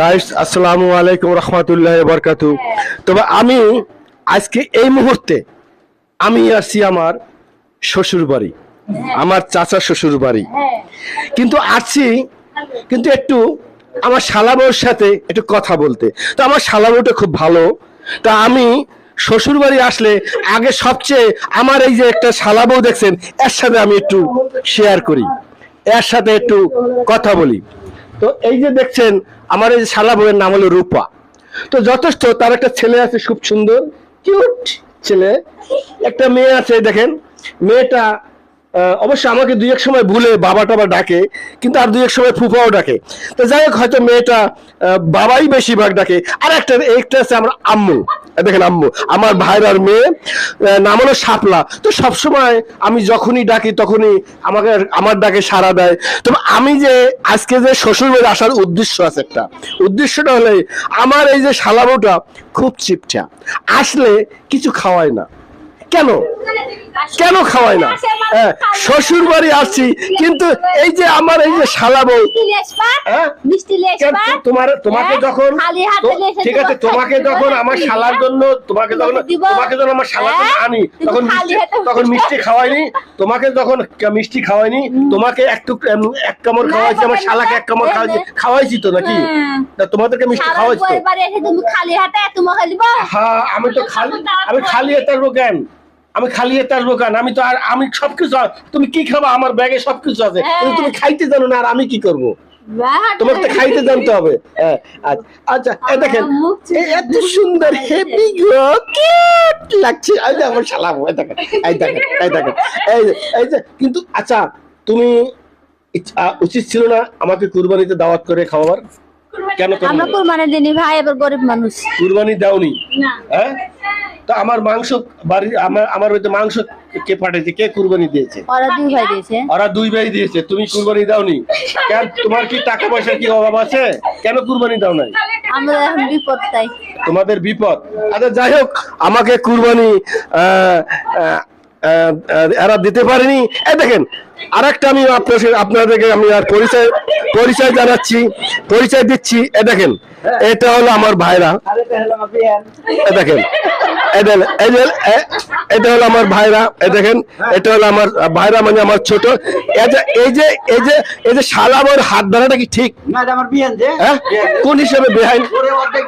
Guys আসসালামু আলাইকুম রহমতুল্লাহ বরকাত তবে আমি আজকে এই মুহূর্তে আমি আসছি আমার শ্বশুর বাড়ি, আমার চাচা শ্বশুর বাড়ি। কিন্তু আসছি কিন্তু একটু আমার শালাবউর সাথে একটু কথা বলতে। তো আমার শালাবউটা খুব ভালো। তা আমি শ্বশুর বাড়ি আসলে আগে সবচেয়ে আমার এই যে একটা শালাবউ দেখছেন, এর সাথে আমি একটু শেয়ার করি। এর সাথে একটু কথা বলি। তো এই যে দেখছেন, আমার এই শালা বউয়ের নাম হলো রূপা। তো যথেষ্ট, তার একটা ছেলে আছে খুব সুন্দর কিউট ছেলে। একটা মেয়ে আছে, দেখেন, মেয়েটা অবশ্য আমাকে দুই এক সময় ভুলে বাবা টাবা ডাকে, কিন্তু আর দুই এক সময় ফুফাও ডাকে। তো যাই হোক, হয়তো মেয়েটা বাবাই বেশিরভাগ ডাকে। আর একটা একটা আছে আমার আম্মু। দেখেন আম্মু, আমার ভাইরার মেয়ে নাম হলো শাপলা। তো সবসময় আমি যখনই ডাকি, তখনই আমাকে, আমার ডাকে সাড়া দেয়। তো আমি যে আজকে যে শ্বশুর বাড়ি আসার উদ্দেশ্য আছে একটা। উদ্দেশ্যটা হলে আমার এই যে শালাবোটা খুব চিপচা। আসলে কিছু খাওয়ায় না। কেন? কেন খাওয়ায় না? হ্যাঁ, শ্বশুর বাড়ি আসছি কিন্তু এই যে আমার এই যে হ্যাঁ? মিষ্টি কেন তো- তোমার তোমাকে হ্যাঁ? যখন ঠিক আছে তোমাকে যখন আমার শালার জন্য তোমাকে যখন তোমাকে যখন আমার শালার জন্য হ্যাঁ? আনি তখন মিষ্টি তখন মিষ্টি খাওয়াইনি তোমাকে যখন মিষ্টি খাওয়াইনি তোমাকে একটু এক কামড় খাওয়াইছি আমার শালাকে এক কামড় খাওয়াইছি খাওয়াইছি তো নাকি? হ্যাঁ। তোমাদেরকে মিষ্টি খাওয়াইছি হ্যাঁ আমি তো খালি আমি খালি আসব কেন? আমি খালি এতে আসব কেন? আমি তো আর আমি সবকিছু তুমি কি খাবা? আমার ব্যাগে সবকিছু আছে। হ্যাঁ। কিন্তু তুমি খাইতে জানো না আর আমি কি করব? তোমাকে তো খাইতে জানতে হবে। হ্যাঁ, আচ্ছা আচ্ছা দেখেন এত সুন্দর হেভি গো কিউট লাগছে। এই যে আমার শালা এই দেখেন এই দেখেন এই দেখেন। এই যে এই যে কিন্তু আচ্ছা তুমি উচিত ছিল না আমাকে কুরবানিতে দাওয়াত করে খাওয়াবার? কেন আমরা? কোরবানি দিনি ভাই এবার গরিব মানুষ। কুরবানি দাওনি? না। হ্যাঁ? তো আমার মাংস বাড়ি আমার আমার হয়তো মাংস কে পাঠাইছে কে কুরবানি দিয়েছে? ওরা দুই ভাই দিয়েছে। ওরা দুই ভাই দিয়েছে। তুমি কুরবানি দাওনি। কেন তোমার কি টাকা পয়সার কি অভাব আছে? কেন কুরবানি দাও নাই? আমরা এখন বিপদ তাই। তোমাদের বিপদ। আচ্ছা যাই হোক আমাকে কুরবানি এরা দিতে পারেনি। এই দেখেন আরেকটা আমি আপনার আপনাদেরকে আমি আর পরিচয় পরিচয় জানাচ্ছি পরিচয় দিচ্ছি। এ দেখেন এটা হলো আমার ভাইরা। এ দেখেন এ- এটা হলো আমার ভাইরা। এই দেখেন এটা হলো আমার ভাইরা মানে আমার ছোট। এই যে এই যে এই যে যে শালাবর হাত ধরাটা কি ঠিক? আমার হ্যাঁ? কোন হিসেবে বেহাইন ওরে অর্ধেক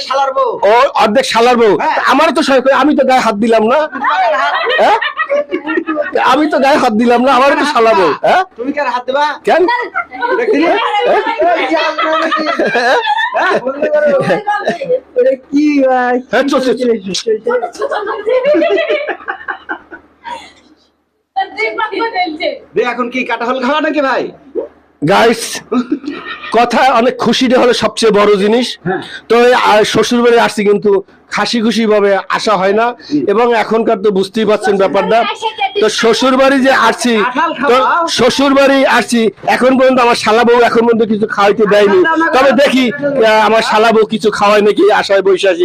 শালার বউ। ও অর্ধেক শালার বউ। হ্যাঁ। আমারও তো আমি তো গায়ে হাত দিলাম না। হ্যাঁ? আমি তো গায়ে হাত দিলাম না আমারও তো শালা বউ হ্যাঁ তুমি কার হাত দেবা কেন। হ্যাঁ? কি? হ্যাঁ, এখন কি কাটা হল খাওয়া নাকি ভাই গাইস কথা অনেক খুশিটা হলো সবচেয়ে বড় জিনিস হ্যাঁ। তো শ্বশুর বাড়ি আসছি কিন্তু খাসি খুশি ভাবে আসা হয় না এবং এখনকার তো বুঝতেই পারছেন ব্যাপারটা তো শ্বশুর বাড়ি যে আসছি তো শ্বশুর বাড়ি আসছি এখন পর্যন্ত আমার শালা বউ এখন পর্যন্ত কিছু খাওয়াইতে দেয়নি তবে দেখি আমার শালা বউ কিছু খাওয়ায় নাকি আশায় বৈশাখী